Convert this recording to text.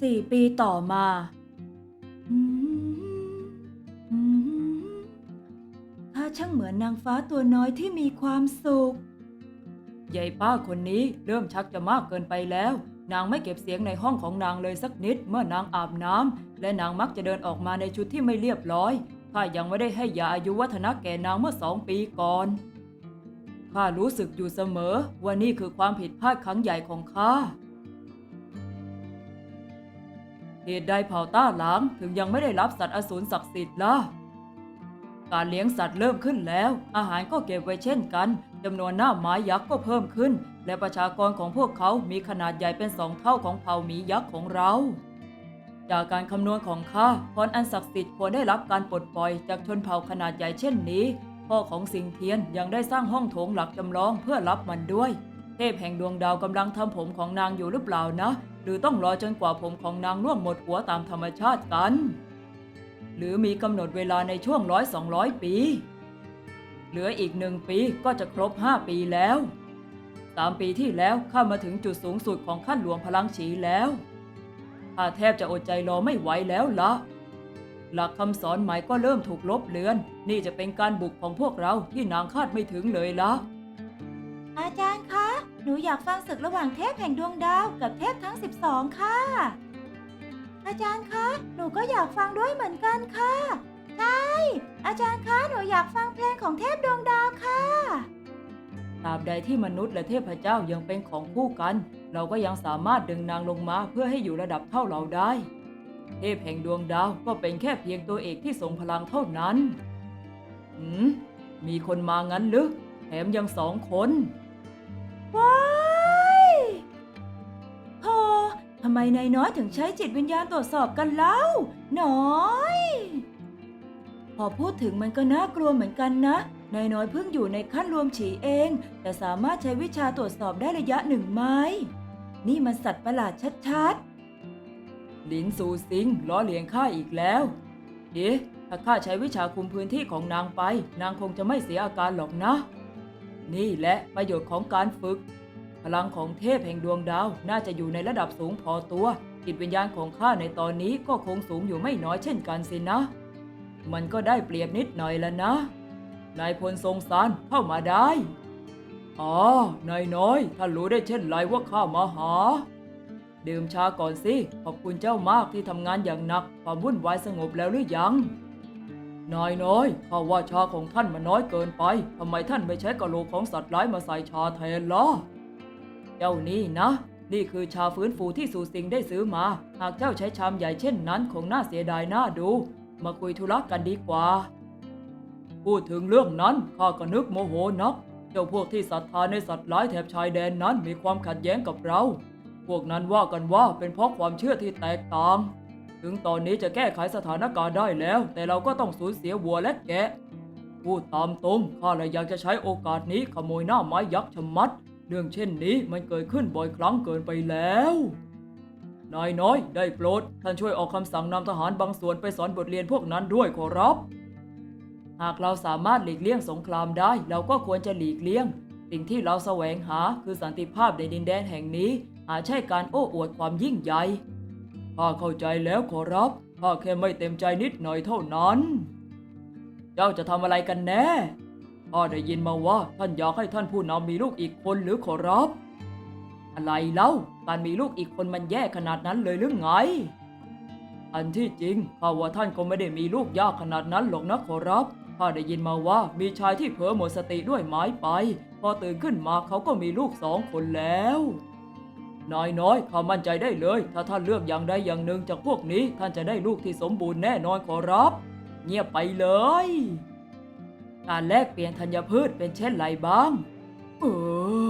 สี่ปีต่อมาข้าช่างเหมือนนางฟ้าตัวน้อยที่มีความสุข ยายป้าคนนี้เริ่มชักจะมากเกินไปแล้ว นางไม่เก็บเสียงในห้องของนางเลยสักนิดเมื่อนางอาบน้ำและนางมักจะเดินออกมาในชุดที่ไม่เรียบร้อยข้ายังไม่ได้ให้ยาอายุวัฒนะแก่นางเมื่อสองปีก่อนข้ารู้สึกอยู่เสมอว่านี่คือความผิดพลาดครั้งใหญ่ของข้า เหตุใดเผ่าต้าหลางถึงยังไม่ได้รับสัตว์อสูรศักดิ์สิทธิ์ล่ะ การเลี้ยงสัตว์เริ่มขึ้นแล้ว อาหารก็เก็บไว้เช่นกันจำนวนหน้าไม้ยักษ์ก็เพิ่มขึ้น และประชากรของพวกเขามีขนาดใหญ่เป็นสองเท่าของเผ่าหมียักษ์ของเรา จากการคำนวณของข้าพรอันศักดิ์สิทธิ์ควรได้รับการปลดปล่อยจากชนเผ่าขนาดใหญ่เช่นนี้ พ่อของสิงเทียนยังได้สร้างห้องโถงหลักจำลองเพื่อรับมันด้วย ทพแห่งดวงดาวกำลังทำผมของนางอยู่หรือเปล่านะ หรือต้องรอจนกว่าผมของนางร่วงหมดหัวตามธรรมชาติกัน หรือมีกำหนดเวลาในช่วงร้อยสองร้อยปี เหลืออีกหนึ่งปีก็จะครบห้าปีแล้วสามปีที่แล้วข้ามาถึงจุดสูงสุดของขั้นหลวงพลังฉีแล้วข้าแทบจะอดใจรอไม่ไหวแล้วละหลักคำสอนใหม่ก็เริ่มถูกลบเลือน นี่จะเป็นการบุกของพวกเราที่นางคาดไม่ถึงเลยละอาจารย์คะ หนูอยากฟังศึกระหว่างเทพแห่งดวงดาวกับเทพทั้ง 12 ค่ะ อาจารย์คะ หนูก็อยากฟังด้วยเหมือนกันค่ะ ใช่ อาจารย์คะ หนูอยากฟังเพลงของเทพดวงดาวค่ะ ตราบใดที่มนุษย์และเทพเจ้ายังเป็นของคู่กัน เราก็ยังสามารถดึงนางลงมาเพื่อให้อยู่ระดับเท่าเราได้ เทพแห่งดวงดาวก็เป็นแค่เพียงตัวเอกที่ทรงพลังเท่านั้น หืม มีคนมางั้นหรือ แถมยังสองคนำไมนายน้อยถึงใช้จิตวิญญาณตรวจสอบกันเล่า น้อย พอพูดถึงมันก็น่ากลัวเหมือนกันนะ นายน้อยเพิ่งอยู่ในขั้นรวมฉีเอง แต่สามารถใช้วิชาตรวจสอบได้ระยะหนึ่งไม้ นี่มันสัตว์ประหลาดชัดหลินซูซิงล้อเลียงข้าอีกแล้ว เอ๊ะ ถ้าข้าใช้วิชาคุมพื้นที่ของนางไป นางคงจะไม่เสียอาการหรอกนะ นี่แหละประโยชน์ของการฝึก พลังของเทพแห่งดวงดาวน่าจะอยู่ในระดับสูงพอตัว จิตวิญญาณของข้าในตอนนี้ก็คงสูงอยู่ไม่น้อยเช่นกันสินะ มันก็ได้เปรียบนิดหน่อยแล้วนะ นายพลทรงสารเข้ามาได้ อ๋อนายน้อยท่านรู้ได้เช่นไรว่าข้ามาหา ดื่มชาก่อนสิ ขอบคุณเจ้ามากที่ทำงานอย่างหนัก ความวุ่นวายสงบแล้วหรือยังนายน้อยข้าว่าชาของท่านมันน้อยเกินไป ทำไมท่านไม่ใช้กะโหลกของสัตว์ร้ายมาใส่ชาแทนล่ะ เจ้านี่นะ นี่คือชาฟื้นฟูที่สูสิงได้ซื้อมา หากเจ้าใช้ชามใหญ่เช่นนั้นคงน่าเสียดายน่าดู มาคุยธุระกันดีกว่า พูดถึงเรื่องนั้นข้าก็นึกโมโหนัก เจ้าพวกที่ศรัทธาในสัตว์ร้ายแถบชายแดนนั้นมีความขัดแย้งกับเรา พวกนั้นว่ากันว่าเป็นเพราะความเชื่อที่แตกต่าง ถึงตอนนี้จะแก้ไขสถานการณ์ได้แล้ว แต่เราก็ต้องสูญเสียวัวและแกะพูดตามตรงข้าเลยอยากจะใช้โอกาสนี้ขโมยหน้าไม้ยักษ์ชะมัด เรื่องเช่นนี้มันเกิดขึ้นบ่อยครั้งเกินไปแล้ว นายน้อยได้โปรดท่านช่วยออกคำสั่งนำทหารบางส่วนไปสอนบทเรียนพวกนั้นด้วยขอรับ หากเราสามารถหลีกเลี่ยงสงครามได้ เราก็ควรจะหลีกเลี่ยง สิ่งที่เราแสวงหาคือสันติภาพในดินแดนแห่งนี้หาจใช่การโอ้อวดความยิ่งใหญ่ข้าเข้าใจแล้วขอรับข้าแค่ไม่เต็มใจนิดหน่อยเท่านั้น เจ้าจะทำอะไรกันแน่ ข้าได้ยินมาว่าท่านอยากให้ท่านผู้นำมีลูกอีกคนหรือขอรับ อะไรเล่าการมีลูกอีกคนมันแย่ขนาดนั้นเลยหรือไง อันที่จริงข้าว่าท่านก็ไม่ได้มีลูกยากขนาดนั้นหรอกนะขอรับข้าได้ยินมาว่ามีชายที่เผลอหมดสติด้วยไม้ไป พอตื่นขึ้นมาเขาก็มีลูกสองคนแล้วนายน้อยข้ามั่นใจได้เลย ถ้าท่านเลือกอย่างใดอย่างหนึ่งจากพวกนี้ ท่านจะได้ลูกที่สมบูรณ์แน่นอนขอรับ เงียบไปเลย การแลกเปลี่ยนธัญพืชเป็นเช่นไรบ้าง เออ